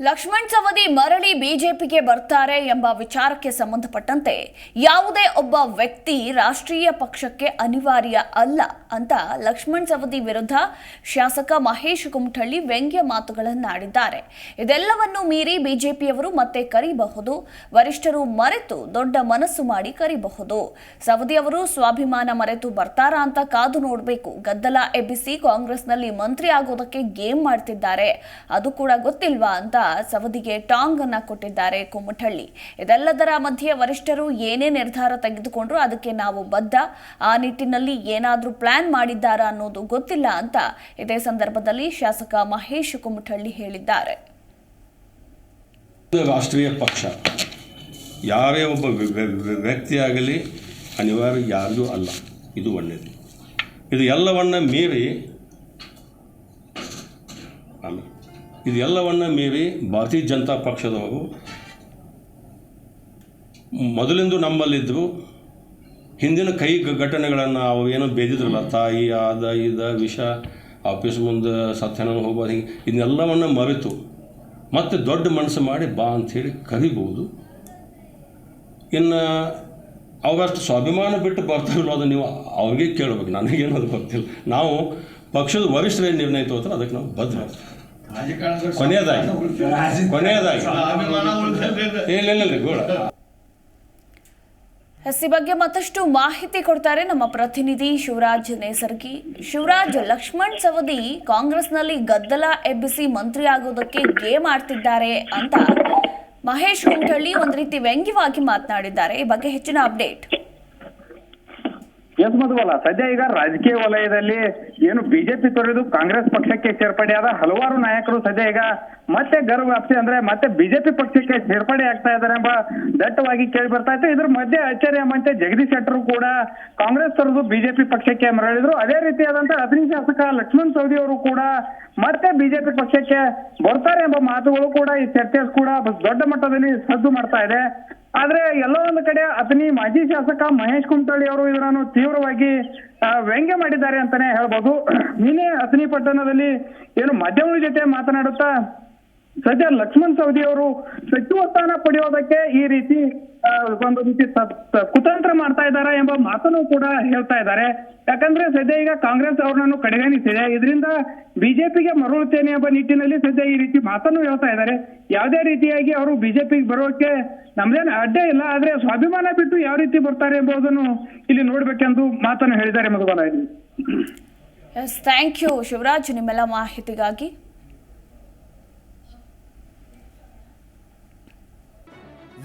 ಲಕ್ಷ್ಮಣ್ ಸವದಿ ಮರಳಿ ಬಿಜೆಪಿಗೆ ಬರ್ತಾರೆ ಎಂಬ ವಿಚಾರಕ್ಕೆ ಸಂಬಂಧಪಟ್ಟಂತೆ ಯಾವುದೇ ಒಬ್ಬ ವ್ಯಕ್ತಿ ರಾಷ್ಟ್ರೀಯ ಪಕ್ಷಕ್ಕೆ ಅನಿವಾರ್ಯ ಅಲ್ಲ ಅಂತ ಲಕ್ಷ್ಮಣ್ ಸವದಿ ವಿರುದ್ಧ ಶಾಸಕ ಮಹೇಶ್ ಕುಮಠಳ್ಳಿ ವ್ಯಂಗ್ಯ ಮಾತುಗಳನ್ನಾಡಿದ್ದಾರೆ. ಇದೆಲ್ಲವನ್ನು ಮೀರಿ ಬಿಜೆಪಿಯವರು ಮತ್ತೆ ಕರೀಬಹುದು. ವರಿಷ್ಠರು ಮರೆತು ದೊಡ್ಡ ಮನಸ್ಸು ಮಾಡಿ ಕರೀಬಹುದು. ಸವದಿ ಅವರು ಸ್ವಾಭಿಮಾನ ಮರೆತು ಬರ್ತಾರಾ ಅಂತ ಕಾದು ನೋಡಬೇಕು. ಗದ್ದಲ ಎಬ್ಬಿಸಿ ಕಾಂಗ್ರೆಸ್ನಲ್ಲಿ ಮಂತ್ರಿ ಆಗೋದಕ್ಕೆ ಗೇಮ್ ಮಾಡ್ತಿದ್ದಾರೆ. ಅದು ಕೂಡ ಗೊತ್ತಿಲ್ವಾ ಅಂತ ಸವದಿಗೆ ಟಾಂಗ್ ಅನ್ನ ಕೊಟ್ಟಿದ್ದಾರೆ ಕುಮಟಳ್ಳಿ. ಇದೆಲ್ಲದರ ಮಧ್ಯೆ ವರಿಷ್ಠರು ಏನೇ ನಿರ್ಧಾರ ತೆಗೆದುಕೊಂಡ್ರು ಅದಕ್ಕೆ ನಾವು ಬದ್ಧ. ಆ ನಿಟ್ಟಿನಲ್ಲಿ ಏನಾದ್ರೂ ಪ್ಲಾನ್ ಮಾಡಿದ್ದಾರಾ ಅನ್ನೋದು ಗೊತ್ತಿಲ್ಲ ಅಂತ ಇದೇ ಸಂದರ್ಭದಲ್ಲಿ ಶಾಸಕ ಮಹೇಶ್ ಕುಮಟಳ್ಳಿ ಹೇಳಿದ್ದಾರೆ. ರಾಷ್ಟ್ರೀಯ ಪಕ್ಷ. ಯಾರೇ ಒಬ್ಬ ವ್ಯ- ವ್ಯ- ವ್ಯ- ವ್ಯಕ್ತಿಯಾಗಲಿ ಅನಿವಾರ್ಯ ಯಾರಿಗೂ ಅಲ್ಲ. ಇದು ಒಳ್ಳೆಯದು ಇದು ಎಲ್ಲವನ್ನ ಮೀರಿ ಆಮೇಲೆ ಇದು ಎಲ್ಲವನ್ನ ಮೀರಿ ಭಾರತೀಯ ಜನತಾ ಪಕ್ಷದವರು ಮೊದಲಿಂದು ನಮ್ಮಲ್ಲಿದ್ದರು ಹಿಂದಿನ ಕೈ ಘಟನೆಗಳನ್ನು ಅವು ಏನೋ ಬೇದಿದ್ರಲ್ಲ, ತಾಯಿ ಆದ, ಇದ, ವಿಷ, ಆಫೀಸ್ ಮುಂದೆ ಸತ್ಯನ ಹೋಗ್ಬೋದು ಹಿಂಗೆ ಇದನ್ನೆಲ್ಲವನ್ನು ಮರೆತು ಮತ್ತೆ ದೊಡ್ಡ ಮನಸ್ಸು ಮಾಡಿ ಬಾ ಅಂಥೇಳಿ ಕರಿಬೋದು. ಇನ್ನು ಅವರಷ್ಟು ಸ್ವಾಭಿಮಾನ ಬಿಟ್ಟು ಬರ್ತಾವಿಲ್ಲ ಅದು ನೀವು ಅವ್ರಿಗೆ ಕೇಳಬೇಕು, ನನಗೇನು ಅದು ಗೊತ್ತಿಲ್ಲ. ನಾವು ಪಕ್ಷದ ವರಿಷ್ಠರೇನು ನಿರ್ಣಯ ಅಂತ ಅದಕ್ಕೆ ನಾವು ಬದ್ಧ. ಕೊನೆಯದಾಗಿ ಕೊನೆಯದಾಗಿ. ಇಲ್ಲ ಇಲ್ಲ ಇಲ್ಲ ಗೋಳ. ಎಸ್ ಈ ಬಗ್ಗೆ ಮತ್ತಷ್ಟು ಮಾಹಿತಿ ಕೊಡ್ತಾರೆ ನಮ್ಮ ಪ್ರತಿನಿಧಿ ಶಿವರಾಜ್ ನೇಸರ್ಗಿ. ಶಿವರಾಜ್ ಲಕ್ಷ್ಮಣ್ ಸವದಿ ಕಾಂಗ್ರೆಸ್ನಲ್ಲಿ ಗದ್ದಲ ಎಬ್ಬಿಸಿ ಮಂತ್ರಿ ಆಗೋದಕ್ಕೆ ಗೇಮ್ ಆಡ್ತಿದ್ದಾರೆ ಅಂತ ಮಹೇಶ್ ಕುಮಠಳ್ಳಿ ಒಂದ್ ರೀತಿ ವ್ಯಂಗ್ಯವಾಗಿ ಮಾತನಾಡಿದ್ದಾರೆ. ಈ ಬಗ್ಗೆ ಹೆಚ್ಚಿನ ಅಪ್ಡೇಟ್. ಎಸ್ ಮಧುವಲ್ಲ ಸದ್ಯ ಈಗ ರಾಜಕೀಯ ವಲಯದಲ್ಲಿ ಏನು ಬಿಜೆಪಿ ತೊರೆದು ಕಾಂಗ್ರೆಸ್ ಪಕ್ಷಕ್ಕೆ ಸೇರ್ಪಡೆಯಾದ ಹಲವಾರು ನಾಯಕರು ಸದ್ಯ ಈಗ ಮತ್ತೆ ಗರ್ವ ವ್ಯಾಪ್ತಿ ಅಂದ್ರೆ ಮತ್ತೆ ಬಿಜೆಪಿ ಪಕ್ಷಕ್ಕೆ ಸೇರ್ಪಡೆ ಆಗ್ತಾ ಇದ್ದಾರೆ ಎಂಬ ದಟ್ಟವಾಗಿ ಕೇಳಿ ಬರ್ತಾ ಇತ್ತು. ಇದ್ರ ಮಧ್ಯೆ ಆಚಾರ್ಯ ಎಂಬಂತೆ ಜಗದೀಶ್ ಶೆಟ್ಟರು ಕೂಡ ಕಾಂಗ್ರೆಸ್ ತೊರೆದು ಬಿಜೆಪಿ ಪಕ್ಷಕ್ಕೆ ಮರಳಿದ್ರು. ಅದೇ ರೀತಿಯಾದಂತ ಅತನಿ ಶಾಸಕ ಲಕ್ಷ್ಮಣ್ ಸವದಿ ಅವರು ಕೂಡ ಮತ್ತೆ ಬಿಜೆಪಿ ಪಕ್ಷಕ್ಕೆ ಬರ್ತಾರೆ ಎಂಬ ಮಾತುಗಳು ಕೂಡ ಈ ಚರ್ಚೆ ಕೂಡ ದೊಡ್ಡ ಮಟ್ಟದಲ್ಲಿ ಸದ್ದು ಮಾಡ್ತಾ ಇದೆ. ಆದ್ರೆ ಎಲ್ಲೋ ಒಂದು ಕಡೆ ಅತನಿ ಮಾಜಿ ಶಾಸಕ ಮಹೇಶ್ ಕುಮಟಳ್ಳಿ ಅವರು ಇದನ್ನು ತೀವ್ರವಾಗಿ ವ್ಯಂಗ್ಯ ಮಾಡಿದ್ದಾರೆ ಅಂತಾನೆ ಹೇಳ್ಬೋದು. ನಿನ್ನೆ ಅತನಿ ಪಟ್ಟಣದಲ್ಲಿ ಏನು ಮಾಧ್ಯಮದ ಜೊತೆ ಮಾತನಾಡುತ್ತಾ ಸದ್ಯ ಲಕ್ಷ್ಮಣ್ ಸವದಿ ಅವರು ಸಚಿವ ಸ್ಥಾನ ಪಡೆಯೋದಕ್ಕೆ ಈ ರೀತಿ ಒಂದು ರೀತಿ ಕುತಂತ್ರ ಮಾಡ್ತಾ ಇದ್ದಾರೆ ಎಂಬ ಮಾತನ್ನು ಕೂಡ ಹೇಳ್ತಾ ಇದ್ದಾರೆ. ಯಾಕಂದ್ರೆ ಸದ್ಯ ಈಗ ಕಾಂಗ್ರೆಸ್ ಅವ್ರನ್ನು ಕಡೆಗಣಿಸಿದೆ. ಇದರಿಂದ ಬಿಜೆಪಿಗೆ ಮರಳುತ್ತೇನೆ ಎಂಬ ನಿಟ್ಟಿನಲ್ಲಿ ಸದ್ಯ ಈ ರೀತಿ ಮಾತನ್ನು ಹೇಳ್ತಾ ಇದ್ದಾರೆ. ಯಾವುದೇ ರೀತಿಯಾಗಿ ಅವರು ಬಿಜೆಪಿಗೆ ಬರೋಕೆ ನಮ್ದೇನು ಅಡ್ಡ ಇಲ್ಲ, ಆದ್ರೆ ಸ್ವಾಭಿಮಾನ ಬಿಟ್ಟು ಯಾವ ರೀತಿ ಬರ್ತಾರೆ ಎಂಬುದನ್ನು ಇಲ್ಲಿ ನೋಡ್ಬೇಕೆಂದು ಮಾತನ್ನು ಹೇಳಿದ್ದಾರೆ ಮಧುಬಾಲ ಥ್ಯಾಂಕ್ ಯು ಶಿವರಾಜ್. ನಿಮ್ಮೆಲ್ಲ ಮಾಹಿತಿಗಾಗಿ